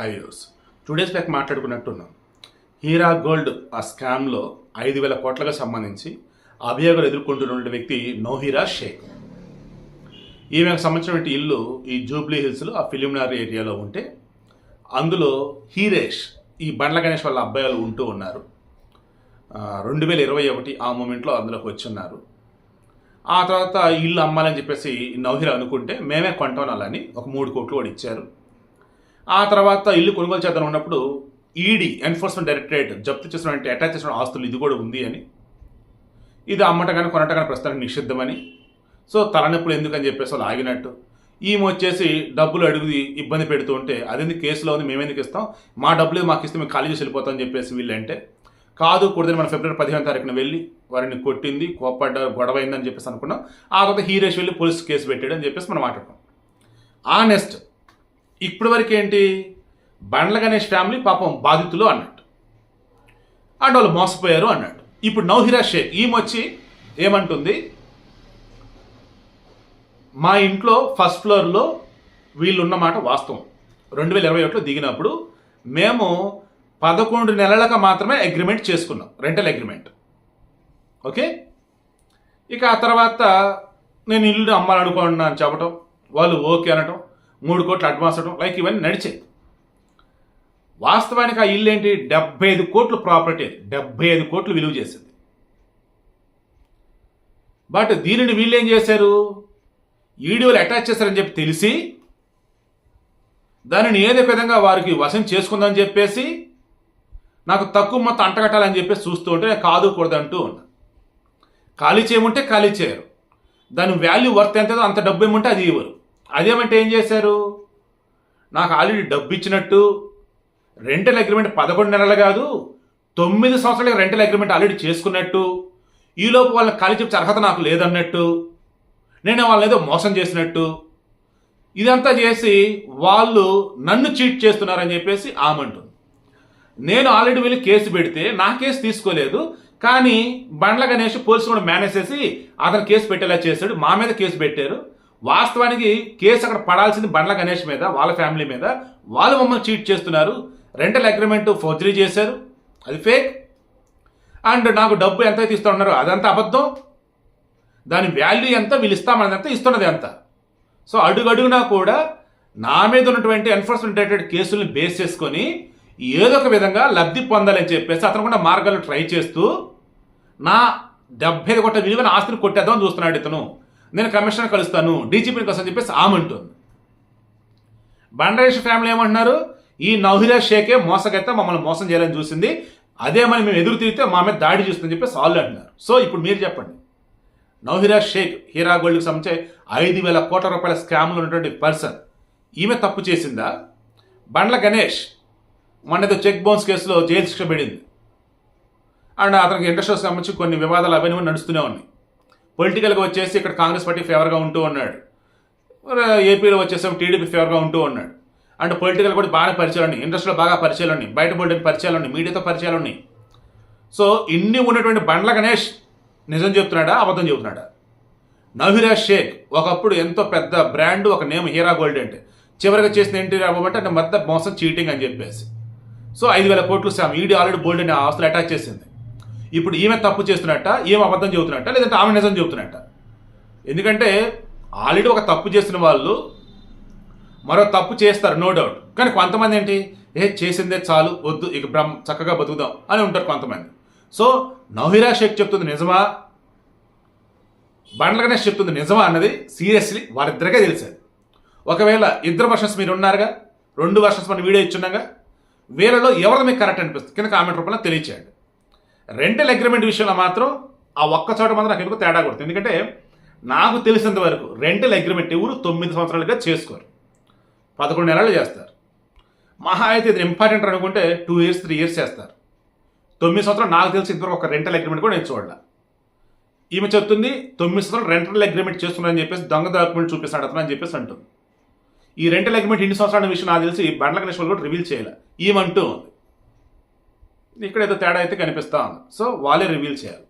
హైవ్యూస్ two days back మాట్లాడుకున్నట్టున్నాం. Heera gold ఆ స్కామ్లో ఐదు వేల కోట్లకు సంబంధించి అభియోగాలు ఎదుర్కొంటున్న వ్యక్తి నోహిరా షేక్. ఈమెకు సంబంధించినటువంటి ఇల్లు ఈ జూబ్లీ హిల్స్లో ఆ ఫిలింనార్ ఏరియాలో ఉంటే అందులో హీరేష్ ఈ బండ్ల గణేష్ వాళ్ళ అబ్బాయిలు ఉంటూ ఉన్నారు. రెండు వేల ఇరవై ఒకటి ఆ మూమెంట్లో అందులోకి వచ్చి ఉన్నారు ఆ తర్వాత ఇల్లు అమ్మాలని చెప్పేసి నౌహిర అనుకుంటే మేమే కొంటాం అలాని ఒక మూడు కోట్లు కూడా ఇచ్చారు. ఆ తర్వాత ఇల్లు కొనుగోలు చేద్దాం ఉన్నప్పుడు ఈడీ ఎన్ఫోర్స్మెంట్ డైరెక్టరేట్ జప్తు చేసినటువంటి అటాచ్ చేసిన ఆస్తులు ఇది కూడా ఉంది అని. ఇది అమ్మట కానీ కొనట కానీ ప్రస్తుతానికి నిషిద్ధమని. సో తలనొప్పులు ఎందుకని చెప్పేసి వాళ్ళు ఆగినట్టు. ఈమె వచ్చేసి డబ్బులు అడిగి ఇబ్బంది పెడుతూ ఉంటే అదేంది కేసులో ఉంది మేమెందుకు ఇస్తాం? మా డబ్బులు మాకు ఇస్తే మేము ఖాళీ చేసి వెళ్ళిపోతాం అని చెప్పేసి వీళ్ళంటే కాదు కూడదని మన ఫిబ్రవరి పదిహేను తారీఖున వెళ్ళి వారిని కొట్టింది కోప్పడ్డ గొడవ అయిందని చెప్పేసి అనుకున్నాం. ఆ తర్వాత హీరేష్ వెళ్ళి పోలీస్ కేసు పెట్టాడు అని చెప్పేసి మనం మాట్లాడుకున్నాం. ఆ నెక్స్ట్ ఇప్పటి వరకు ఏంటి బండ్ల గణేష్ ఫ్యామిలీ పాపం బాధితులు అన్నట్టు. అండ్ వాళ్ళు మోసపోయారు అన్నట్టు. ఇప్పుడు నౌహిరా షేక్ ఈమె వచ్చి ఏమంటుంది? మా ఇంట్లో ఫస్ట్ ఫ్లోర్లో వీళ్ళు ఉన్నమాట వాస్తవం. రెండు వేల ఇరవై ఒకటిలో దిగినప్పుడు మేము పదకొండు నెలలకు మాత్రమే అగ్రిమెంట్ చేసుకున్నాం. Rental agreement. ఓకే? ఇక ఆ తర్వాత నేను ఇల్లు అమ్మాలనుకుంటున్నాను చెప్పటం వాళ్ళు ఓకే అనటం మూడు కోట్లు అడ్వాన్స్ అవ్వడం లైక్ ఇవన్నీ నడిచాయి. వాస్తవానికి ఆ ఇల్లు ఏంటి డెబ్బై ఐదు కోట్లు ప్రాపర్టీ డెబ్బై ఐదు కోట్లు విలువ చేసింది. బట్ దీనిని వీళ్ళు ఏం చేశారు? ఈడియోలు అటాచ్ చేశారని చెప్పి తెలిసి దానిని ఏదో విధంగా వారికి వశం చేసుకుందని చెప్పేసి నాకు తక్కువ మొత్తం అంటగట్టాలని చెప్పేసి చూస్తూ ఉంటే నేను కాదు కూడదంటూ ఉన్నా. ఖాళీ చేయమంటే ఖాళీ చేయరు. దాని వాల్యూ వర్త్ ఎంతదో అంత డబ్బు ఏమంటే అది ఇవ్వరు. అదేమంటే ఏం చేశారు? నాకు ఆల్రెడీ డబ్బు ఇచ్చినట్టు రెంటల్ అగ్రిమెంట్ పదకొండు నెలలు కాదు తొమ్మిది సంవత్సరాల రెంటల్ అగ్రిమెంట్ ఆల్రెడీ చేసుకున్నట్టు ఈలోపు వాళ్ళని ఖాళీ చెప్పే అర్హత నాకు లేదన్నట్టు నేను వాళ్ళని ఏదో మోసం చేసినట్టు ఇదంతా చేసి వాళ్ళు నన్ను చీట్ చేస్తున్నారని చెప్పేసి ఆమంటుంది నేను ఆల్రెడీ వెళ్ళి కేసు పెడితే నా కేసు తీసుకోలేదు కానీ బండ్ల గణేష్ పోలీసు కూడా మేనేజ్ చేసి అతను కేసు పెట్టేలా చేశాడు మా మీద కేసు పెట్టారు. వాస్తవానికి కేసు అక్కడ పడాల్సింది బండ్ల గణేష్ మీద వాళ్ళ ఫ్యామిలీ మీద. వాళ్ళు మమ్మల్ని చీట్ చేస్తున్నారు. రెంటల్ అగ్రిమెంట్ ఫోర్జరీ చేశారు. అది ఫేక్ అండ్ నాకు డబ్బు ఎంత అయితే ఇస్తా అదంతా అబద్ధం. దాని వాల్యూ ఎంత వీళ్ళు ఇస్తామన్నదంతా ఇస్తున్నది ఎంత సో అడుగడుగునా కూడా నా మీద ఉన్నటువంటి ఎన్ఫోర్స్మెంట్ రిలేటెడ్ కేసుల్ని బేస్ చేసుకొని ఏదో ఒక విధంగా లబ్ధి పొందాలని చెప్పేసి అతను కూడా మార్గాలు ట్రై చేస్తూ నా డెబ్బై ఐదు కోట్ల విలువైన ఆస్తిని కొట్టేద్దామని చూస్తున్నాడు ఇతను. నేను కమిషనర్ కలుస్తాను. డీజీపీని కోసం చెప్పేసి ఆమంటుంది బండరేష్ ఫ్యామిలీ ఏమంటున్నారు? ఈ నౌహిరా షేకే మోసగైతే మమ్మల్ని మోసం చేయాలని చూసింది. అదే మనం మేము ఎదురు తిరిగితే మా మీద దాడి చూస్తుందని చెప్పేసి వాళ్ళు అంటున్నారు. సో ఇప్పుడు మీరు చెప్పండి. నౌహిరా షేక్ హీరా గోల్డ్కి సంబంధించి ఐదు వేల కోట్ల రూపాయల స్కామ్లో ఉన్నటువంటి పర్సన్ ఈమె తప్పు చేసిందా? బండ్ల గణేష్ మొన్న చెక్ బౌన్స్ కేసులో జైలు శిక్ష పడింది. అండ్ అతనికి ఇండస్ట్రీస్ సంబంధించి కొన్ని వివాదాలు అవన్నీ నడుస్తూనే ఉన్నాయి. పొలిటికల్గా వచ్చేసి ఇక్కడ కాంగ్రెస్ పార్టీ ఫేవర్గా ఉంటూ ఉన్నాడు. ఏపీలో వచ్చేసి టీడీపీ ఫేవర్గా ఉంటూ ఉన్నాడు. అండ్ పొలిటికల్ కూడా బాగా పరిచయాలు ఉన్నాయి. ఇండస్ట్రీలో బాగా పరిచయాలు ఉన్నాయి. బయట బోల్డెన్ పరిచయాలు ఉన్నాయి. మీడియాతో పరిచయాలు ఉన్నాయి. సో ఇన్ని ఉన్నటువంటి బండ్ల గణేష్ నిజం చెప్తున్నాడా? అబద్ధం చెబుతున్నాడా నవీరా షేక్ ఒకప్పుడు ఎంతో పెద్ద బ్రాండ్ ఒక నేమ్ హీరా గోల్డ్ అంటే. చివరిగా చేసిన ఏంటి అవ్వబట్టి అంటే మొత్తం మోసం చీటింగ్ అని చెప్పేసి. సో ఐదు వేల కోట్లు సామ్ ఈడీ ఆల్రెడీ బోల్డ్ అనే ఆస్తులు అటాచ్ చేసింది. ఇప్పుడు ఈమె తప్పు చేస్తున్నట్ట ఈమె అబద్ధం చెబుతున్నట్ట లేదంటే ఆమె నిజం చెబుతున్నట్ట. ఎందుకంటే ఆల్రెడీ ఒక తప్పు చేసిన వాళ్ళు మరో తప్పు చేస్తారు నో డౌట్ కానీ కొంతమంది ఏంటి? ఏ చేసిందే చాలు వద్దు ఇక బ్రహ్మ చక్కగా బతుకుదాం అని ఉంటారు కొంతమంది. సో నౌహిరా షేక్ చెప్తుంది నిజమా? బండ్ల గణేష్ చెప్తుంది నిజమా అన్నది సీరియస్లీ వారిద్దరికే తెలిసేది ఒకవేళ ఇద్దరు వర్షన్స్ మీరు ఉన్నారుగా రెండు వర్షన్స్ మన వీడియో ఇచ్చున్నాగా వీళ్ళలో ఎవరు మీకు కరెక్ట్ అనిపిస్తుంది? కింద కామెంట్ రూపంలో తెలియచేయండి. రెంటల్ అగ్రిమెంట్ విషయంలో మాత్రం ఆ ఒక్క చోట మాత్రం నాకు ఎందుకు తేడా కొడుతుంది. ఎందుకంటే నాకు తెలిసినంత వరకు రెంటల్ అగ్రిమెంట్ ఎవరు తొమ్మిది సంవత్సరాలుగా చేసుకోరు. పదకొండు నెలలు చేస్తారు. మహా అయితే ఇది ఇంపార్టెంట్ అనుకుంటే టూ ఇయర్స్ త్రీ ఇయర్స్ చేస్తారు. తొమ్మిది సంవత్సరాలు నాకు తెలిసి ఇంతవరకు ఒక రెంటల్ అగ్రిమెంట్ కూడా నేను చూడాల. ఈమె చెప్తుంది తొమ్మిది సంవత్సరాలు రెంటల్ అగ్రిమెంట్ చేస్తున్నారని చెప్పేసి దొంగ డాక్యుమెంట్ చూపిస్తాడు అతను అని చెప్పేసి అంటుంది. ఈ రెంటల్ అగ్రిమెంట్ ఇన్ని సంవత్సరాల విషయం నాకు తెలిసి బండ్ల గణేష్ కూడా రివీల్ చేయాలి. ఈమంటూ ఉంది. ఇక్కడ ఏదో తేడా అయితే కనిపిస్తా ఉంది. సో వాళ్ళే రివీల్ చేయాలి.